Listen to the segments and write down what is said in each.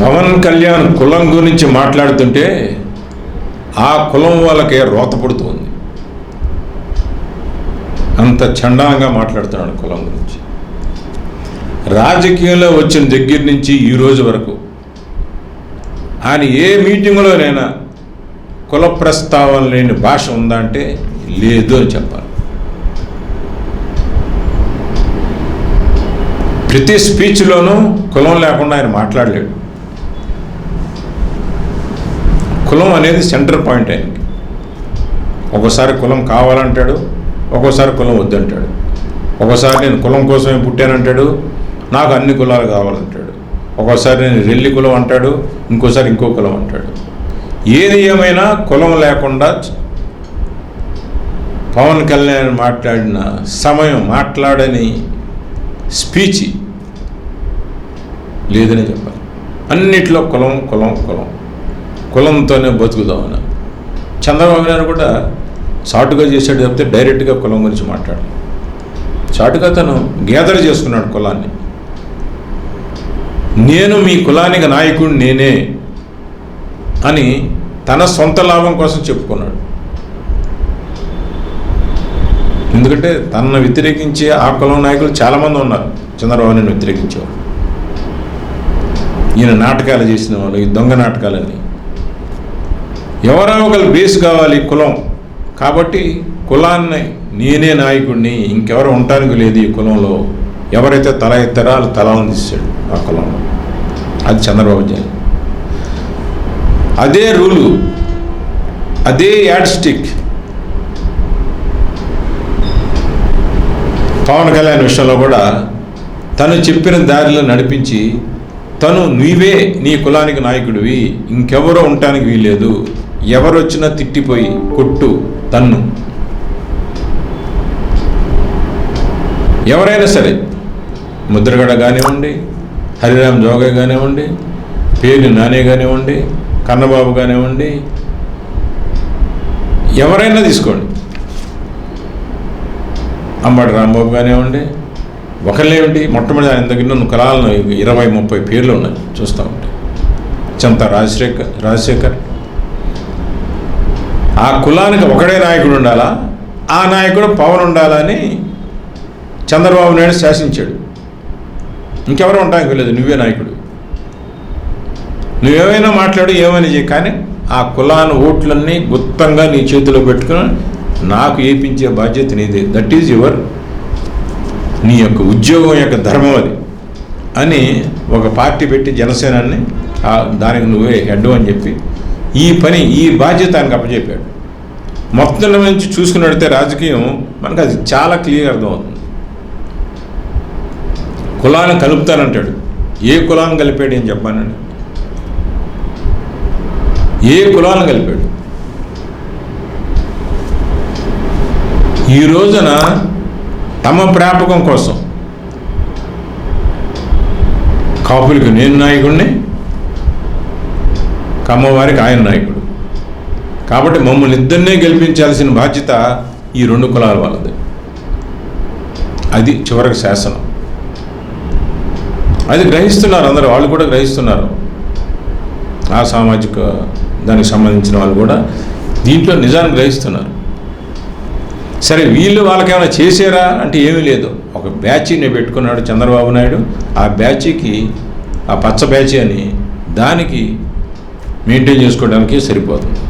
పవన్ కళ్యాణ్ కులం గురించి మాట్లాడుతుంటే ఆ కులం వాళ్ళకే రోత పుడుతుంది అంత చండాలంగా మాట్లాడుతున్నాడు కులం గురించి. రాజకీయంలో వచ్చిన దగ్గర నుంచి ఈ రోజు వరకు ఆయన ఏ మీటింగ్లోనైనా కుల ప్రస్తావన లేని భాష ఉందా అంటే లేదు అని చెప్పాలి. ప్రతి స్పీచ్లోనూ కులం లేకుండా ఆయన మాట్లాడలేడు. కులం అనేది సెంటర్ పాయింట్ ఆయనకి. ఒక్కోసారి కులం కావాలంటాడు ఒక్కోసారి కులం వద్దంటాడు. ఒకసారి నేను కులం కోసమే పుట్టానంటాడు నాకు అన్ని కులాలు కావాలంటాడు. ఒకసారి నేను రెల్లి కులం అంటాడు ఇంకోసారి ఇంకో కులం అంటాడు. ఏది ఏమైనా కులం లేకుండా పవన్ కళ్యాణ్ మాట్లాడిన సమయం మాట్లాడని స్పీచ్ లేదని చెప్పాలి. అన్నిట్లో కులం కులం కులం. కులంతోనే బతుకుదామని చంద్రబాబు నాయుడు కూడా చాటుగా చేశాడు చెప్తే డైరెక్ట్గా కులం గురించి మాట్లాడు. చాటుగా తను గ్యాదర్ చేసుకున్నాడు కులాన్ని. నేను మీ కులానికి నాయకుడు నేనే అని తన సొంత లాభం కోసం చెప్పుకున్నాడు. ఎందుకంటే తనను వ్యతిరేకించే ఆ కులం నాయకులు చాలామంది ఉన్నారు. చంద్రబాబు నాయుడు వ్యతిరేకించేవారు ఈయన నాటకాలు చేసిన వాళ్ళు ఈ దొంగ నాటకాలని ఎవరో ఒకరు బేస్ కావాలి కులం. కాబట్టి కులాన్ని నేనే నాయకుడిని ఇంకెవరు ఉండటానికి లేదు ఈ కులంలో. ఎవరైతే తల ఎత్తారో వాళ్ళు తలను ఆ కులంలో. అది చంద్రబాబు జైన్ అదే రూలు అదే యాడ్ స్టిక్. పవన్ కళ్యాణ్ విషయంలో కూడా తను చెప్పిన దారిలో నడిపించి తను నీవే నీ కులానికి నాయకుడివి ఇంకెవరో ఉండటానికి వీల్లేదు. ఎవరు వచ్చినా తిట్టిపోయి కొట్టు తన్ను. ఎవరైనా సరే ముద్రగడ కానివ్వండి హరిరామ్ జోగ కానివ్వండి పేరు నానే కానివ్వండి కన్నబాబు కానివ్వండి ఎవరైనా తీసుకోండి. అంబటి రాంబాబు కానివ్వండి ఒకళ్ళేమిటి మొట్టమొదటి ఆయన దగ్గర ఉన్న కులాలను ఇరవై ముప్పై పేర్లు ఉన్నాయి. చూస్తూ ఉంటే. చంత రాజశేఖర్ రాజశేఖర్ ఆ కులానికి ఒకడే నాయకుడు ఉండాలా? ఆ నాయకుడు పవన్ ఉండాలని చంద్రబాబు నాయుడు శాసించాడు. ఇంకెవరు ఉండడానికి లేదు నువ్వే నాయకుడు. నువ్వేమైనా మాట్లాడు ఏమైనా చేయి కానీ ఆ కులాన్ని ఓట్లన్నీ గుత్తంగా నీ చేతిలో పెట్టుకుని నాకు ఏపించే బాధ్యత నీదే. దట్ ఈజ్ యువర్ నీ యొక్క ఉద్యోగం యొక్క ధర్మం అది. అని ఒక పార్టీ పెట్టి జనసేనాన్ని దానికి నువ్వే హెడ్ అని చెప్పి ఈ పని ఈ బాధ్యత ఆయనకు అప్పచెప్పాడు. మొత్తం నుంచి చూసుకున్నట్టే రాజకీయం మనకు అది చాలా క్లియర్ అర్థమవుతుంది. కులాన్ని కలుపుతానంటాడు. ఏ కులాన్ని కలిపాడు అని చెప్పానండి? ఏ కులాలను కలిపాడు? ఈ రోజున తమ ప్రాపకం కోసం కాపులకు నేను నాయకుడిని కమ్మవారికి ఆయన నాయకుడు. కాబట్టి మమ్మల్ని ఇద్దరినే గెలిపించాల్సిన బాధ్యత ఈ రెండు కులాల వాళ్ళది. అది చివరికి శాసనం. అది గ్రహిస్తున్నారు అందరూ వాళ్ళు కూడా గ్రహిస్తున్నారు. ఆ సామాజిక దానికి సంబంధించిన వాళ్ళు కూడా దీంట్లో నిజాన్ని గ్రహిస్తున్నారు. సరే వీళ్ళు వాళ్ళకేమైనా చేసారా అంటే ఏమీ లేదు. ఒక బ్యాచీని పెట్టుకున్నాడు చంద్రబాబు నాయుడు. ఆ బ్యాచీకి ఆ పచ్చ బ్యాచీ అని దానికి మెయింటైన్ చేసుకోవడానికి సరిపోతుంది.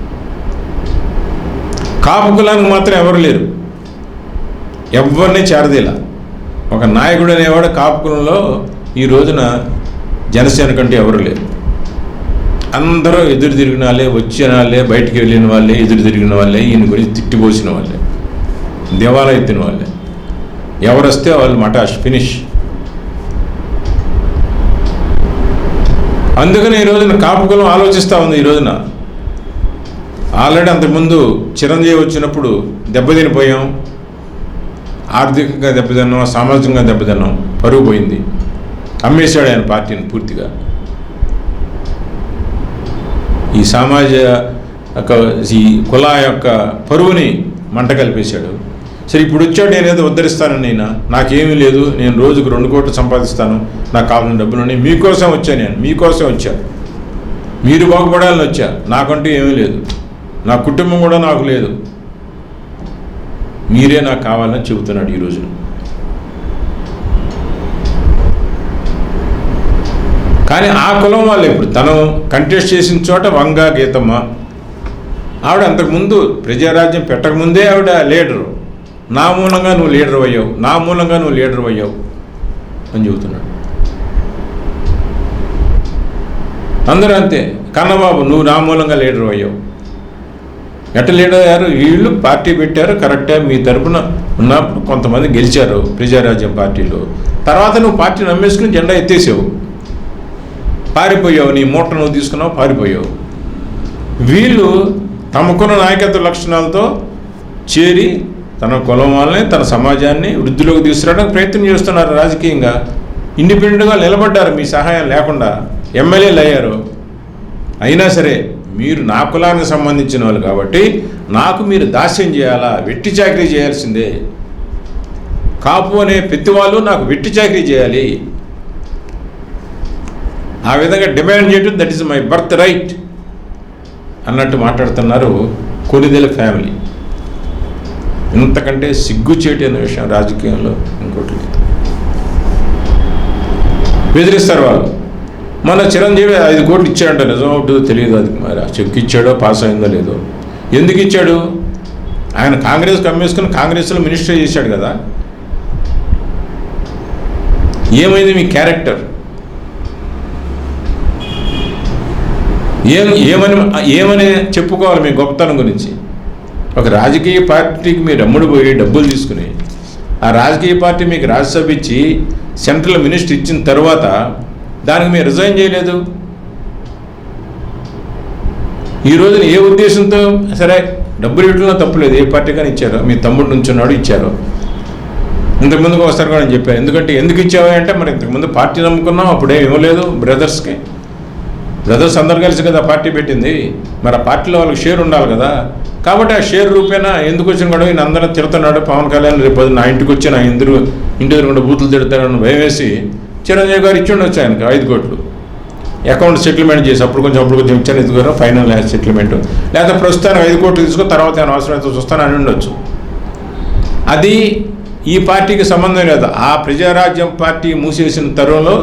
కాపు కులానికి మాత్రం ఎవరు లేరు. ఎవరిని చేరదీలా. ఒక నాయకుడు అనేవాడు కాపు కులంలో ఈ రోజున జనసేన కంటే ఎవరు లేరు. అందరూ ఎదురు తిరిగిన వాళ్ళే వచ్చిన వాళ్ళే బయటికి వెళ్ళిన వాళ్ళే ఎదురు తిరిగిన వాళ్ళే ఈయన గురించి తిట్టిపోసిన వాళ్ళే దేవాలయ ఎత్తిన వాళ్ళే. ఎవరు వస్తే వాళ్ళు మటాష్ ఫినిష్. అందుకని ఈ రోజున కాపు కులం ఆలోచిస్తూ ఉంది ఈ రోజున. ఆల్రెడీ అంతకుముందు చిరంజీవి వచ్చినప్పుడు దెబ్బతినిపోయాం. ఆర్థికంగా దెబ్బతిన్నాం సామాజికంగా దెబ్బతిన్నాం. పరుగు పోయింది. అమ్మేశాడు ఆయన పార్టీని పూర్తిగా. ఈ సమాజ యొక్క ఈ కుల యొక్క పరువుని మంట కలిపేశాడు. సరే ఇప్పుడు వచ్చాడు నేనేదో ఉద్ధరిస్తానని నేను నాకేమీ లేదు నేను రోజుకు రెండు కోట్లు సంపాదిస్తాను నాకు కావాల్సిన డబ్బులు మీకోసం వచ్చాను నేను? మీకోసం వచ్చాను మీరు బాగుపడాలని వచ్చా? నాకంటూ ఏమీ లేదు. నా కుటుంబం కూడా నాకు లేదు. మీరే నాకు కావాలని చెబుతున్నాడు ఈరోజు కానీ ఆ కులం వాళ్ళు ఇప్పుడు తను కంటెస్ట్ చేసిన చోట వంగ గీతమ్మ. ఆవిడ అంతకుముందు ప్రజారాజ్యం పెట్టకముందే ఆవిడ లీడరు. నా మూలంగా నువ్వు లీడర్ అయ్యావు. నా మూలంగా నువ్వు లీడర్ అయ్యావు అని చెబుతున్నాడు. అందరూ అంతే. కన్నబాబు నువ్వు నా మూలంగా లీడర్ అయ్యావు. ఎట్ట లీడర్ అయ్యారు వీళ్ళు పార్టీ పెట్టారు కరెక్టే మీ తరపున ఉన్నప్పుడు కొంతమంది గెలిచారు ప్రజారాజ్యం పార్టీలో. తర్వాత నువ్వు పార్టీ నమ్మేసుకుని జెండా ఎత్తేసావు. పారిపోయావు నీ మూట నువ్వు తీసుకున్నావు పారిపోయావు. వీళ్ళు తమకున్న నాయకత్వ లక్షణాలతో చేరి తన కులం వాళ్ళని తన సమాజాన్ని వృద్ధిలోకి తీసుకురావడానికి ప్రయత్నం చేస్తున్నారు రాజకీయంగా. ఇండిపెండెంట్గా నిలబడ్డారు మీ సహాయం లేకుండా. ఎమ్మెల్యేలు అయ్యారు. అయినా సరే మీరు నా కులానికి సంబంధించిన వాళ్ళు కాబట్టి నాకు మీరు దాస్యం చేయాలా? వెట్టి చాకరీ చేయాల్సిందే. కాపు అనే ప్రతి వాళ్ళు నాకు వెట్టి చాకరీ చేయాలి. ఆ విధంగా డిమాండ్ చేయడం that is my birth right అన్నట్టు మాట్లాడుతున్నారు కొనిదెల ఫ్యామిలీ. ఇంతకంటే సిగ్గు అనే విషయం రాజకీయంలో ఇంకోటి లేదు. బెదిరిస్తారు వాళ్ళు. మన చిరంజీవి ఐదు కోట్లు ఇచ్చాడంట. నిజం అవుతుందో తెలియదు అది. మరి ఆ చెక్ ఇచ్చాడో పాస్ అయిందో లేదో. ఎందుకు ఇచ్చాడు? ఆయన కాంగ్రెస్ కమ్మేసుకుని కాంగ్రెస్లో మినిస్టర్ చేశాడు కదా. ఏమైంది మీ క్యారెక్టర్? ఏం ఏమని ఏమని చెప్పుకోవాలి మీ గొప్పతనం గురించి? ఒక రాజకీయ పార్టీకి మీరు అమ్ముడు పోయి డబ్బులు తీసుకుని ఆ రాజకీయ పార్టీ మీకు రాజ్యసభ ఇచ్చి సెంట్రల్ మినిస్టర్ ఇచ్చిన తర్వాత దానికి మీరు రిజైన్ చేయలేదు? ఈ రోజున ఏ ఉద్దేశంతో సరే డబ్బులు ఇవ్వడంలో తప్పులేదు ఏ పార్టీ కానీ ఇచ్చారు. మీ తమ్ముడు నుంచున్నాడు ఇచ్చారు. ఇంతకుముందుకు వస్తారు కూడా అని చెప్పారు ఎందుకంటే ఎందుకు ఇచ్చావా అంటే మరి ఇంతకుముందు పార్టీ నమ్ముకున్నాం అప్పుడే ఇవ్వలేదు బ్రదర్స్కి. బ్రదర్స్ అందరు కలిసి కదా పార్టీ పెట్టింది. మరి ఆ పార్టీలో వాళ్ళకి షేర్ ఉండాలి కదా. కాబట్టి ఆ షేర్ రూపేనా ఎందుకు వచ్చిన కూడా ఈయన అందరూ తిడుతున్నాడు పవన్ కళ్యాణ్ రేపు నా ఇంటికి వచ్చి నా ఇందరు ఇంటి దగ్గర బూతులు తిడతాడని భయం వేసి చిరంజీవి గారు ఇచ్చి ఉండొచ్చు ఆయనకు ఐదు కోట్లు. అకౌంట్ సెటిల్మెంట్ చేసి అప్పుడు కొంచెం అప్పుడు కొంచెం ఇచ్చాను ఇదిగో ఫైనల్ సెటిల్మెంట్ లేకపోతే ప్రస్తుతానికి ఐదు కోట్లు తీసుకుని తర్వాత నేను అవసరమైతే చూస్తాను అని ఉండొచ్చు. అది ఈ పార్టీకి సంబంధం లేదు. ఆ ప్రజారాజ్యం పార్టీ మూసేసిన తరుణంలో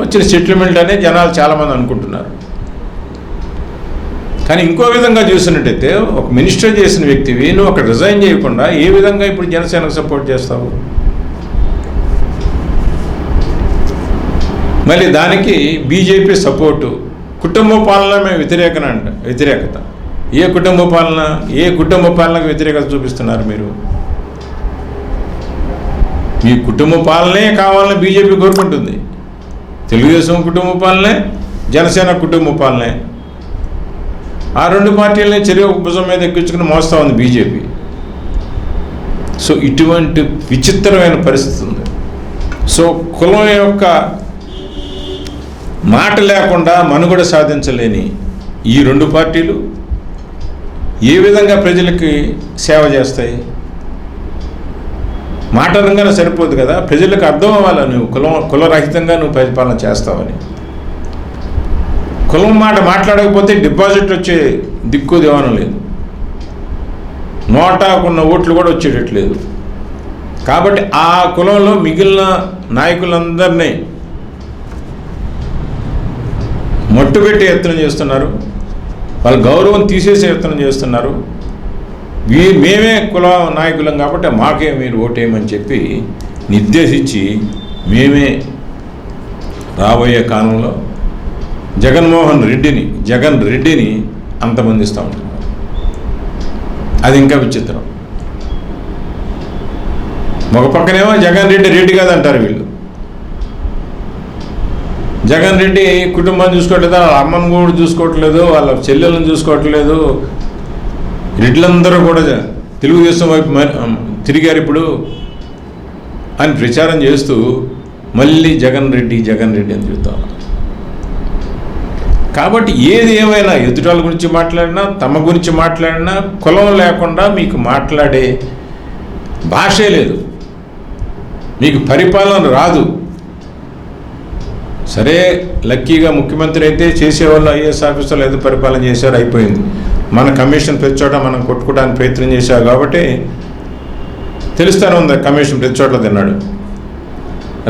వచ్చిన సెటిల్మెంట్ అనే జనాలు చాలామంది అనుకుంటున్నారు. కానీ ఇంకో విధంగా చూసినట్టయితే ఒక మినిస్టర్ చేసిన వ్యక్తివి నువ్వు అక్కడ రిజైన్ చేయకుండా ఏ విధంగా ఇప్పుడు జనసేనకు సపోర్ట్ చేస్తావు? మళ్ళీ దానికి బీజేపీ సపోర్టు కుటుంబ పాలన మేము వ్యతిరేకన అంట వ్యతిరేకత. ఏ కుటుంబ పాలన ఏ కుటుంబ పాలనకు వ్యతిరేకత చూపిస్తున్నారు మీరు? మీ కుటుంబ పాలనే కావాలని బీజేపీ కోరుకుంటుంది. తెలుగుదేశం కుటుంబ పాలనే జనసేన కుటుంబ పాలనే ఆ రెండు పార్టీలని చెరువు భుజం మీద ఎక్కించుకుని మోస్తా ఉంది బీజేపీ. సో ఇటువంటి విచిత్రమైన పరిస్థితి ఉంది. సో కులం యొక్క మాట లేకుండా మనుగడ సాధించలేని ఈ రెండు పార్టీలు ఏ విధంగా ప్రజలకి సేవ చేస్తాయి? మాట రంగానే సరిపోదు కదా. ప్రజలకు అర్థం అవ్వాలి? నువ్వు కులం కులరహితంగా నువ్వు పరిపాలన చేస్తావని. కులం మాట మాట్లాడకపోతే డిపాజిట్ వచ్చే దిక్కు దివానం లేదు. నోటాకున్న ఓట్లు కూడా వచ్చేటట్లేదు. కాబట్టి ఆ కులంలో మిగిలిన నాయకులందరినీ మట్టుపెట్టి యత్నం చేస్తున్నారు. వాళ్ళ గౌరవం తీసేసే యత్నం చేస్తున్నారు. వీ మేమే కుల నాయకులం కాబట్టి మాకే మీరు ఓటేయమని చెప్పి నిర్దేశించి మేమే రాబోయే కాలంలో జగన్మోహన్ రెడ్డిని జగన్ రెడ్డిని అంతమందిస్తూ ఉంటున్నారు అది ఇంకా విచిత్రం. ఒక పక్కనేమో జగన్ రెడ్డి రెడ్డి కాదంటారు వీళ్ళు. జగన్ రెడ్డి కుటుంబం చూసుకోవట్లేదు వాళ్ళ అమ్మని కూడా చూసుకోవట్లేదు వాళ్ళ చెల్లెలను చూసుకోవట్లేదు. రెడ్లందరూ కూడా తెలుగుదేశం వైపు తిరిగారు ఇప్పుడు అని ప్రచారం చేస్తూ మళ్ళీ జగన్ రెడ్డి జగన్ రెడ్డి అని చెబుతాం కాబట్టి ఏది ఏమైనా ఎదుటాల గురించి మాట్లాడినా తమ గురించి మాట్లాడినా కులం లేకుండా మీకు మాట్లాడే భాషే లేదు. మీకు పరిపాలన రాదు. సరే లక్కీగా ముఖ్యమంత్రి అయితే చేసేవాళ్ళు ఐఏఎస్ ఆఫీసర్లు ఏదో పరిపాలన చేశారు అయిపోయింది. మన కమిషన్ ప్రతి చోట మనం కొట్టుకోవడానికి ప్రయత్నం చేశారు కాబట్టి తెలుస్తూనే ఉంది కమిషన్ ప్రతి చోట్ల తిన్నాడు.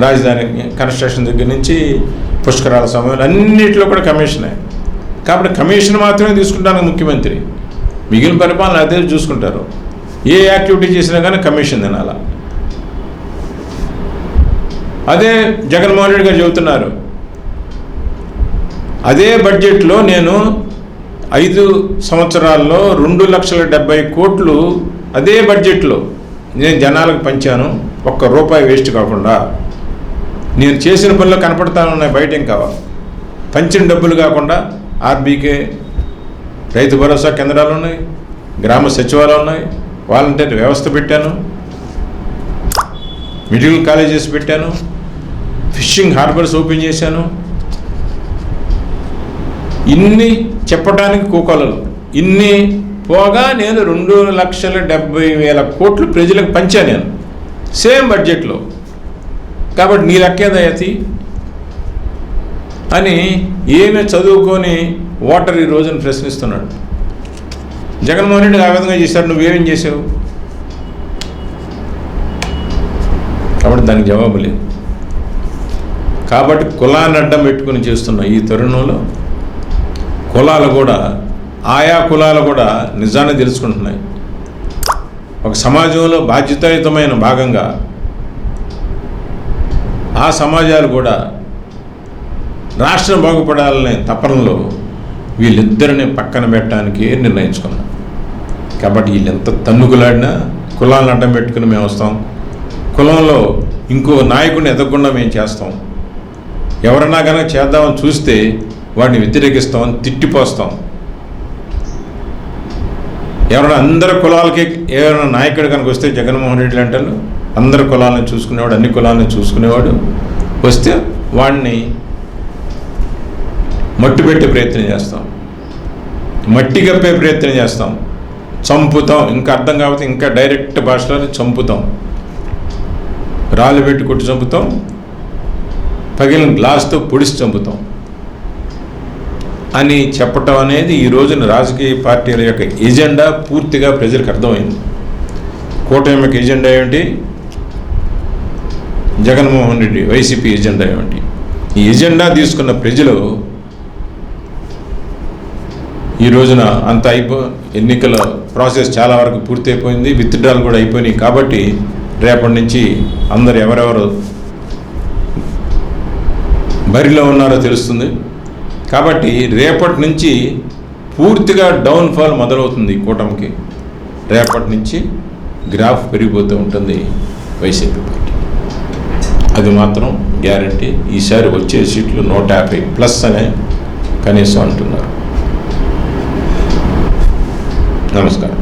రాజధాని కన్స్ట్రక్షన్ దగ్గర నుంచి పుష్కరాల సమయంలో అన్నింటిలో కూడా కమిషనే. కాబట్టి కమిషన్ మాత్రమే తీసుకుంటాను ముఖ్యమంత్రి. మిగిలిన పరిపాలన అదే చూసుకుంటారు. ఏ యాక్టివిటీ చేసినా కానీ కమిషన్ తినాల. అదే జగన్మోహన్ రెడ్డి గారు చెబుతున్నారు. అదే బడ్జెట్లో నేను ఐదు సంవత్సరాల్లో రెండు లక్షల డెబ్బై కోట్లు అదే బడ్జెట్లో నేను జనాలకు పంచాను. ఒక్క రూపాయి వేస్ట్ కాకుండా. నేను చేసిన పనిలో కనపడతానున్నాయి బయట ఇంకా పంచిన డబ్బులు కాకుండా ఆర్బీకే రైతు భరోసా కేంద్రాలు ఉన్నాయి గ్రామ సచివాలయం ఉన్నాయి వాలంటీర్ వ్యవస్థ పెట్టాను మెడికల్ కాలేజెస్ పెట్టాను ఫిషింగ్ హార్బర్స్ ఓపెన్ చేశాను ఇన్ని చెప్పడానికి కోకొలలు. ఇన్ని పోగా నేను రెండు లక్షల డెబ్బై వేల కోట్లు ప్రజలకు పంచా నేను. సేమ్ బడ్జెట్లో. కాబట్టి నీ లెక్కేదయతి అని ఏమి చదువుకొని ఓటర్ ఈ రోజున ప్రశ్నిస్తున్నాడు. జగన్మోహన్ రెడ్డి ఆ విధంగా చేశారు నువ్వేమేం చేసావు కాబట్టి దానికి జవాబు లేదు. కాబట్టి కులాన్ని అడ్డం పెట్టుకుని చేస్తున్న ఈ తరుణంలో కులాలు కూడా ఆయా కులాలు కూడా నిజాన్ని తెలుసుకుంటున్నాయి. ఒక సమాజంలో బాధ్యతాయుతమైన భాగంగా ఆ సమాజాలు కూడా రాష్ట్రం బాగుపడాలనే తపనలో వీళ్ళిద్దరిని పక్కన పెట్టడానికి నిర్ణయించుకున్నాం. కాబట్టి వీళ్ళు ఎంత తన్నుకులాడినా కులాలను అడ్డం పెట్టుకుని మేము వస్తాం. కులంలో ఇంకో నాయకుడిని ఎదగకుండా మేము చేస్తాం. ఎవరన్నా కనుక చేద్దామని చూస్తే వాడిని వ్యతిరేకిస్తాం తిట్టిపోస్తాం. ఎవరైనా అందరి కులాలకి ఎవరైనా నాయకుడు కనుక వస్తే జగన్మోహన్ రెడ్డి అంటారు అందరి కులాలను చూసుకునేవాడు అన్ని కులాలను చూసుకునేవాడు వస్తే వాడిని మట్టి పెట్టే ప్రయత్నం చేస్తాం. మట్టి కప్పే ప్రయత్నం చేస్తాం. చంపుతాం. ఇంకా అర్థం కాకపోతే ఇంకా డైరెక్ట్ భాషలోనే చంపుతాం. రాళ్ళు పెట్టి కొట్టి చంపుతాం. పగిలిన గ్లాస్తో పొడిచి చంపుతాం. అని చెప్పటం అనేది ఈ రోజున రాజకీయ పార్టీల యొక్క ఎజెండా పూర్తిగా ప్రజలకు అర్థమైంది. కూటమి యొక్క ఎజెండా ఏమిటి? జగన్మోహన్ రెడ్డి వైసీపీ ఎజెండా ఏమిటి? ఈ ఎజెండా తీసుకున్న ప్రజలు ఈ రోజున అంత అయిపో ఎన్నికల ప్రాసెస్ చాలా వరకు పూర్తి అయిపోయింది విత్డ్రాలు కూడా అయిపోయినాయి కాబట్టి రేపటి నుంచి అందరు ఎవరెవరు బరిలో ఉన్నారో తెలుస్తుంది. కాబట్టి రేపటి నుంచి పూర్తిగా డౌన్ఫాల్ మొదలవుతుంది కూటమికి. రేపటి నుంచి గ్రాఫ్ పెరిగిపోతూ ఉంటుంది వైసీపీ పార్టీ. అది మాత్రం గ్యారంటీ. ఈసారి వచ్చే సీట్లు నూట యాభై ప్లస్ అనే కనీసం అంటున్నారు. నమస్కారం.